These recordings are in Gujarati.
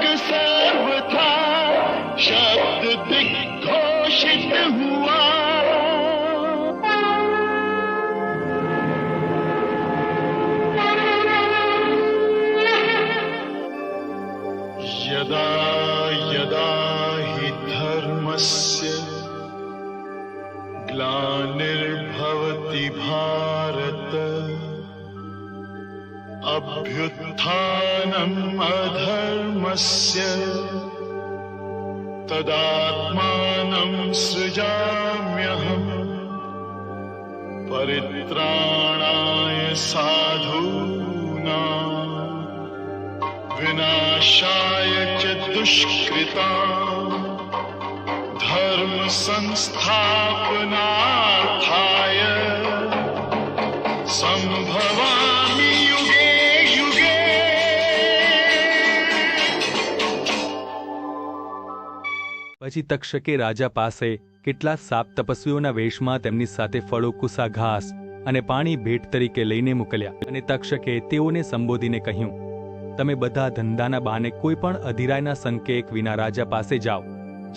सार्थक सर्व था शब्द दिग्घोषित हुआ अभ्युत्थानम् अधर्मस्य तदात्मानं सृजाम्यहम् परित्राणाय साधूनाम् विनाशाय च दुष्कृता धर्म પછી તક્ષકે રાજા પાસે કેટલા સાપ તપસ્વીઓના વેશમાં તેમની સાથે ફળો કુસા ઘાસ અને પાણી ભેટ તરીકે લઈને મોકલ્યા અને તક્ષકે તેઓને સંબોધીને કહ્યું, તમે બધા ધંધાના બહાને કોઈ પણ અધિરાયના સંકેત વિના રાજા પાસે જાઓ.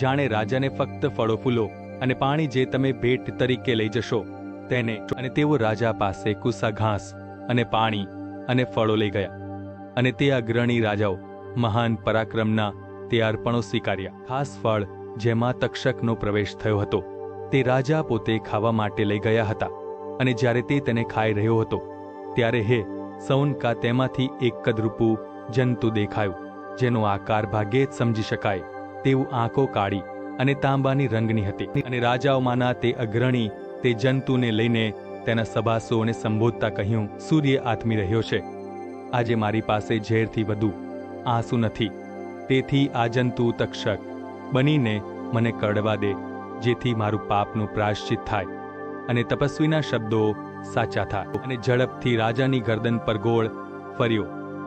જાણે રાજાને ફક્ત ફળો ફૂલો અને પાણી જે તમે ભેટ તરીકે લઈ જશો, તેને અને તેઓ રાજા પાસે કુસા ઘાસ અને પાણી અને ફળો લઈ ગયા. અને તે અગ્રણી રાજાઓ મહાન પરાક્રમના તે અર્પણો સ્વીકાર્યા. ખાસ ફળ જેમાં તક્ષકનો પ્રવેશ થયો હતો. તે રાજા પોતે ખાવા માટે લઈ ગયા હતા અને જ્યારે તે તેને ખાઈ રહ્યો હતો, ત્યારે હે, સૌનકા તેમાંથી એક કદરૂપું જંતુ દેખાયું, જેનો આકાર ભાગ્યે જ સમજી શકાય. તેવું આંખો કાળી અને તાંબાની રંગની હતી અને રાજાઓમાંના તે અગ્રણી તે જંતુને લઈને તેના સભાસોને સંબોધતા કહ્યું, સૂર્ય આથમી રહ્યો છે. આજે મારી પાસે ઝેરથી વધુ આંસુ નથી. તેથી આ જંતુ તક્ષક બનીને મને કરડવા દે, જેથી મારું પાપનું પ્રાશ્ચિત થાય અને તપસ્વીના શબ્દો સાચા થાય. અને ઝડપથી રાજાની ગરદન પર ગોળ ફર્યો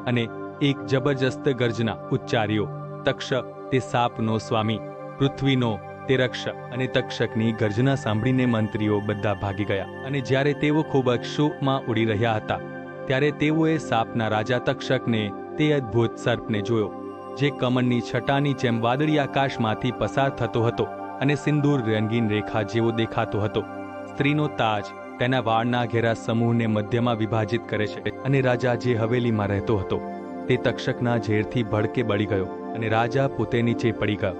અને એક જબરજસ્ત ગર્જના ઉચ્ચાર્યો, તક્ષ, તે સાપનો સ્વામી, પૃથ્વીનો તે રક્ષક. અને તક્ષકની ગર્જના સાંભળીને મંત્રીઓ બધા ભાગી ગયા. અને જ્યારે તેઓ ખૂબ જ શોકમાં ઉડી રહ્યા હતા, ત્યારે તેઓએ સાપના રાજા તક્ષકને તે અદ્ભુત સર્પને જોયો. જે કમળની છટાની જેમ વાદળી આકાશમાંથી પસાર થતો હતો અને સિંદૂર રંગીન રેખા જેવો દેખાતો હતો. સ્ત્રીનો તાજ તેના વાળના ઘેરા સમૂહને મધ્યમાં વિભાજિત કરે છે અને રાજા જે હવેલીમાં રહેતો હતો, તે તક્ષકના ઝેરથી ભડકે બળી ગયો અને રાજા પોતે નીચે પડી ગયો.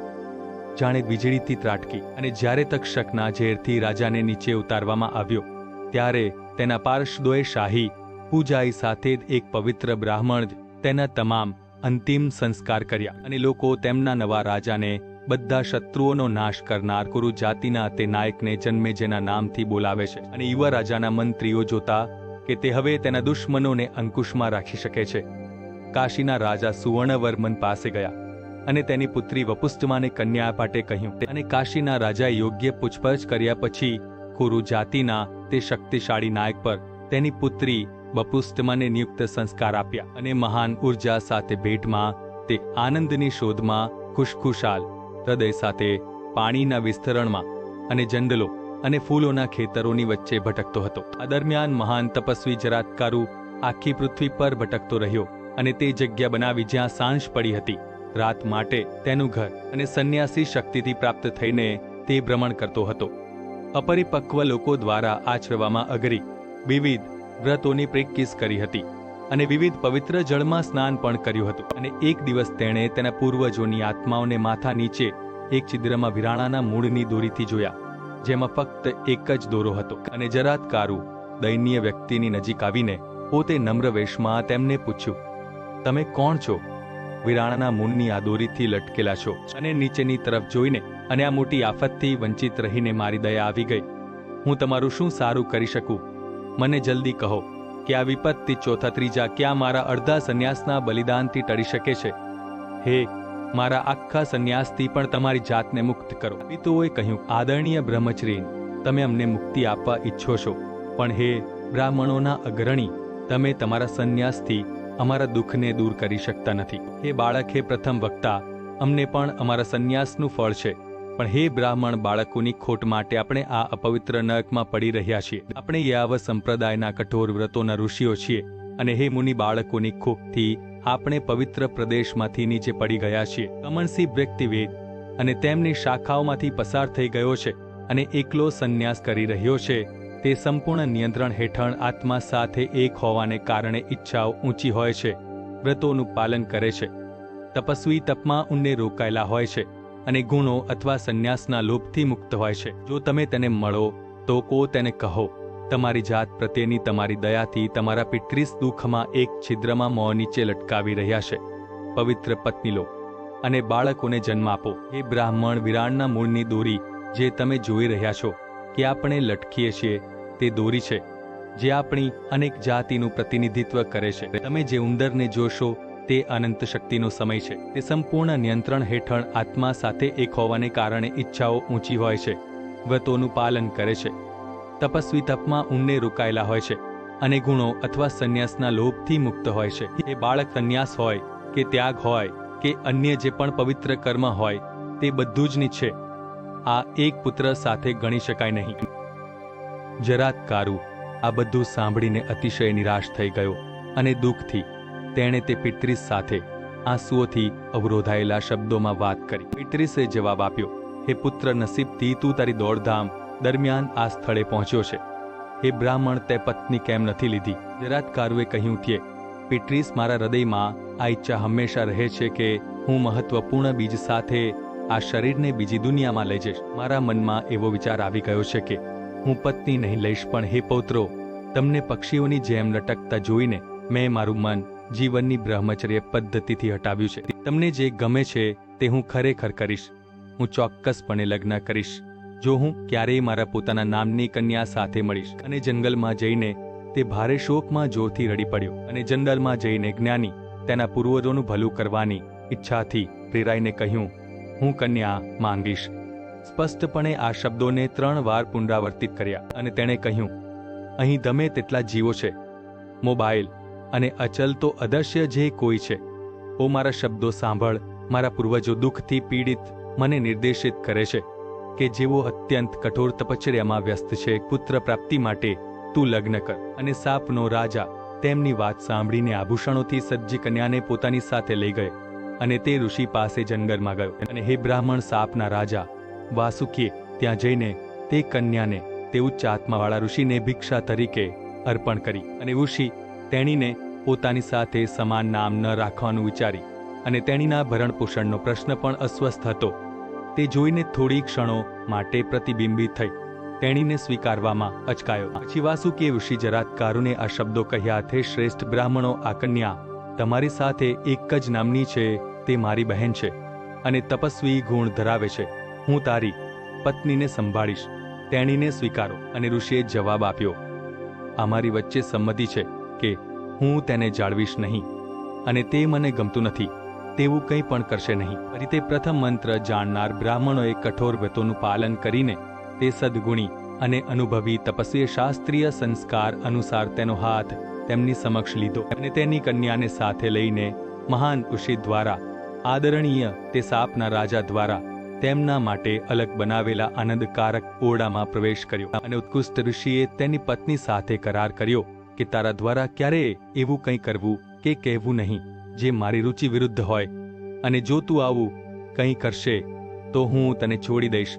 જાણે વીજળીથી ત્રાટકી અને જ્યારે તક્ષકના ઝેરથી રાજાને નીચે ઉતારવામાં આવ્યો, ત્યારે તેના પાર્ષદોએ શાહી પૂજાઈ સાથે જ એક પવિત્ર બ્રાહ્મણ તેના તમામ અંતિમ સંસ્કાર કર્યા અને લોકો તેમના નવા રાજાને બધા શત્રુઓનો નાશ કરનાર કુરુ જાતિના તે નાયકને જન્મે જેના નામથી બોલાવે છે અને યુવા રાજાના મંત્રીઓ જોતા કે તે હવે તેના દુશ્મનોને અંકુશમાં રાખી શકે છે. કાશીના રાજા સુવર્ણવર્મન પાસે ગયા અને તેની પુત્રી વપુષ્ટમાને કન્યા માટે કહ્યું અને કાશીના રાજાએ યોગ્ય પૂછપરછ કર્યા પછી કુરુ જાતિના તે શક્તિશાળી નાયક પર તેની પુત્રી બપુષ્ટમાને નિયુક્ત સંસ્કાર આપ્યા અને મહાન ઊર્જા સાથે ભેટમાં તે આનંદની શોધમાં ખુશખુશાલ હૃદય સાથે પાણીના વિસ્તરણમાં અને જંગલો અને ફૂલોના ખેતરોની વચ્ચે ભટકતો હતો. આ દરમિયાન મહાન તપસ્વી જરાતકારુ આખી પૃથ્વી પર ભટકતો રહ્યો અને તે જગ્યા બનાવી જ્યાં સાંજ પડી હતી. રાત માટે તેનું ઘર અને સંન્યાસી શક્તિથી પ્રાપ્ત થઈને તે ભ્રમણ કરતો હતો. અપરિપક્વ લોકો દ્વારા આચરવામાં અઘરી, વિવિધ વ્રતોની પ્રેક્ટિસ કરી હતી અને વિવિધ પવિત્ર જળમાં સ્નાન પણ કર્યું હતું. અને એક દિવસ તેણે તેના પૂર્વજોની આત્માઓને માથા નીચે એક છિદ્રમાં વિરાણાના મૂળની દોરીથી જોયા, જેમાં ફક્ત એક જ દોરો હતો. અને જરાતકારું દૈન્ય વ્યક્તિની નજીક આવીને પોતે નમ્ર વેશમાં તેમને પૂછ્યું, તમે કોણ છો? વિરાણાના મૂળની આ દોરીથી લટકેલા છો. અને નીચેની તરફ જોઈને, અને આ મોટી આફતથી વંચિત રહીને મારી દયા આવી ગઈ. હું તમારું શું સારું કરી શકું? મને જલ્દી કહો કે આ વિપત્તિ ચોથા ત્રીજા ક્યાં મારા અડધા સંન્યાસના બલિદાનથી ટળી શકે છે? હે, મારા આખા સંન્યાસથી પણ તમારી જાતને મુક્ત કરો. પિતુઓએ કહ્યું, આદરણીય બ્રહ્મચરી તમે અમને મુક્તિ આપવા ઈચ્છો છો. પણ હે બ્રાહ્મણોના અગ્રણી, તમે તમારા સંન્યાસથી અમારા દુઃખને દૂર કરી શકતા નથી. હે બાળક, હે પ્રથમ વક્તા, અમને પણ અમારા સંન્યાસનું ફળ છે. પણ હે બ્રાહ્મણ બાળકોની ખોટ માટે આપણે આ અપવિત્ર નરકમાં પડી રહ્યા છીએ. આપણે યાવ સંપ્રદાયના કઠોર વ્રતોના ઋષિઓ છીએ અને હે મુનિ બાળકોની ખોટથી આપણે પવિત્ર પ્રદેશમાંથી નીચે પડી ગયા છીએ. કમનસિંહ વ્યક્તિવેદ અને તેમની શાખાઓમાંથી પસાર થઈ ગયો છે અને એકલો સંન્યાસ કરી રહ્યો છે. તે સંપૂર્ણ નિયંત્રણ હેઠળ આત્મા સાથે એક હોવાને કારણે ઈચ્છાઓ ઊંચી હોય છે. વ્રતોનું પાલન કરે છે. તપસ્વી તપમાં ઉન્ને રોકાયેલા હોય છે. અને ગુણો અથવા સંન્યાસના લોભથી મુક્ત હોય છે. જો તમે તેને મળો, તો કો તેને કહો, તમારી જાત પ્રત્યેની તમારી દયાથી તમારા પિતૃસ દુઃખમાં એક છિદ્રમાં મોં નીચે લટકાવી રહ્યા છે. પવિત્ર પત્ની લો અને બાળકોને જન્મ આપો. એ બ્રાહ્મણ, વિરાણના મૂળની દોરી જે તમે જોઈ રહ્યા છો, કે આપણે લટકીએ છીએ, તે દોરી છે, જે આપણી અનેક જાતિનું પ્રતિનિધિત્વ કરે છે. તમે જે ઉંદરને જોશો તે અનંત શક્તિનો સમય છે. તે સંપૂર્ણ નિયંત્રણ હેઠળ આત્મા સાથે એક હોવાને કારણે ઈચ્છાઓ ઊંચી હોય છે. વ્રતોનું પાલન કરે છે. તપસ્વી તપમાં ઊંડે રોકાયેલા હોય છે અને ગુણો અથવા સંન્યાસના લોભથી મુક્ત હોય છે. એ બાળક સંન્યાસ હોય કે ત્યાગ હોય કે અન્ય જે પણ પવિત્ર કર્મ હોય તે બધું જ છે. આ એક પુત્ર સાથે ગણી શકાય નહીં. જરાતકારુ આ બધું સાંભળીને અતિશય નિરાશ થઈ ગયો અને દુઃખથી તેણે તે પિતૃસ સાથે આંસુઓથી અવરોધાયેલા શબ્દોમાં વાત કરી. પિતૃસે જવાબ આપ્યો, હે પુત્ર નસીબથી તું તારી દોડધામ દરમિયાન આ સ્થળે પહોંચ્યો છે. હે બ્રાહ્મણ, તે પત્ની કેમ નથી લીધી? જરાતકારુએ કહ્યું થયે પિતૃસ મારા હૃદયમાં આ ઈચ્છા હંમેશા રહે છે કે હું મહત્વપૂર્ણ બીજ સાથે આ શરીરને બીજી દુનિયામાં લઈ જઈશ. મારા મનમાં એવો વિચાર આવી ગયો છે કે હું પત્ની નહીં લઈશ, પણ હે પૌત્રો, તમને પક્ષીઓની જેમ લટકતા જોઈને મેં મારું મન જીવનની બ્રહ્મચર્ય પદ્ધતિથી હટાવ્યું છે. તમને જે ગમે છે તે હું ખરેખર કરીશ. હું ચોક્કસપણે લગ્ન કરીશ. જો હું ક્યારેય મારા પોતાના નામની કન્યા સાથે મળીશ અને જંગલમાં જઈને તે ભારે શોકમાં જોરથી રડી પડ્યો અને જંગલમાં જઈને જ્ઞાની, તેના પૂર્વજોનું ભલું કરવાની ઈચ્છાથી પ્રેરાઈને કહ્યું, હું કન્યા માંગીશ. સ્પષ્ટપણે આ શબ્દોને ત્રણ વાર પુનરાવર્તિત કર્યા અને તેણે કહ્યું, અહીં ગમે તેટલા જીવો છે. મોબાઈલ અને અચલ તો અદૃશ્ય જે કોઈ છે. ઓ મારા શબ્દો સાંભળ, મારા પૂર્વજો દુઃખથી પીડિત, મને નિર્દેશિત કરે છે કે જેઓ અત્યંત કઠોર તપશ્ચર્યામાં વ્યસ્ત છે, પુત્ર પ્રાપ્તિ માટે તું લગ્ન કર અને સાપનો રાજા તેમની વાત સાંભળીને આભૂષણોથી સજ્જ કન્યાને પોતાની સાથે લઈ ગયો અને તે ઋષિ પાસે જંગલમાં ગયો. અને હે બ્રાહ્મણ સાપના રાજા, વાસુકીએ ત્યાં જઈને તે કન્યાને તેવું ચાતમાવાળા ઋષિને ભિક્ષા તરીકે અર્પણ કરી અને ઋષિ તેણીને પોતાની સાથે સમાન નામ ન રાખવાનું વિચારી અને તેણીના ભરણપોષણનો પ્રશ્ન પણ અસ્વસ્થ હતો. તે જોઈને થોડી ક્ષણો માટે પ્રતિબિંબિત થઈ. તેણીને સ્વીકારવામાં અચકાયો. પછી વાસુકીએ ઋષિ જરાતકારુને આ શબ્દો કહ્યા તે શ્રેષ્ઠ બ્રાહ્મણો આ કન્યા. તમારી સાથે એક જ નામની છે, તે મારી બહેન છે. અને તપસ્વી ગુણ ધરાવે છે. હું તારી પત્નીને સંભાળીશ. તેણીને સ્વીકારો અને ઋષિએ જવાબ આપ્યો. અમારી વચ્ચે સંમતિ છે. કે હું તેને જાળવીશ નહીં અને તે મને ગમતું નથી, તેવું કંઈ પણ કરશે નહીં. રીતે પ્રથમ મંત્ર જાણનાર બ્રાહ્મણોએ કઠોર વ્રતોનું પાલન કરીને તે સદગુણી અને અનુભવી તપસ્વીએ શાસ્ત્રીય સંસ્કાર અનુસાર તેનો હાથ તેમની સમક્ષ લીધો અને તેની કન્યાને સાથે લઈને મહાન ઋષિ દ્વારા આદરણીય તે સાપના રાજા દ્વારા તેમના માટે અલગ બનાવેલા આનંદકારક ઓરડામાં પ્રવેશ કર્યો અને ઉત્કૃષ્ટ ઋષિએ તેની પત્ની સાથે કરાર કર્યો. કે તારા દ્વારા ક્યારેય એવું કંઈ કરવું કે કહેવું નહીં, જે મારી રુચિ વિરુદ્ધ હોય. અને જો તું આવું કંઈ કરશે, તો હું તને છોડી દઈશ,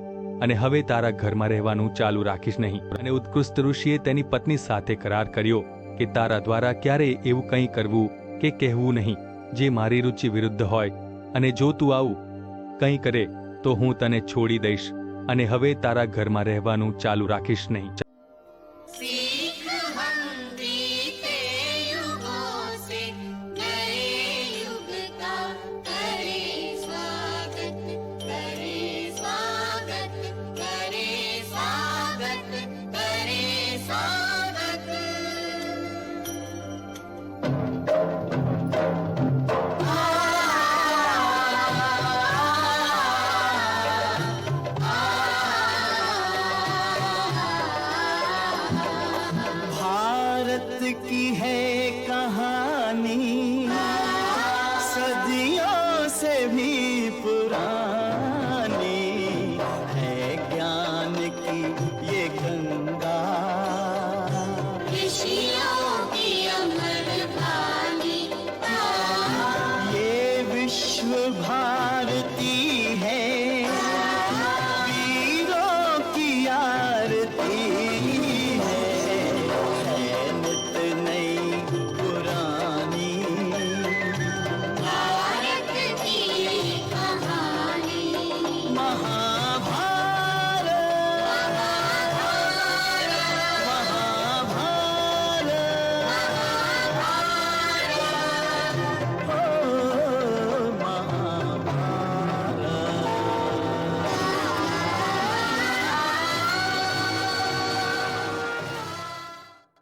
અને હવે તારા ઘરમાં રહેવાનું ચાલુ રાખીશ નહીં. અને ઉત્કૃષ્ટ ઋષિએ તેની પત્ની સાથે કરાર કર્યો કે તારા દ્વારા ક્યારેય એવું કંઈ કરવું કે કહેવું નહીં, જે મારી રુચિ વિરુદ્ધ હોય. અને જો તું આવું કંઈ કરે, તો હું તને છોડી દઈશ, અને હવે તારા ઘરમાં રહેવાનું ચાલુ રાખીશ નહીં. हन्ति खुशियों की अमर कहानी ये विश्व भारती है वीरों की आरती है, है नित नई पुरानी भारत की कहानी महा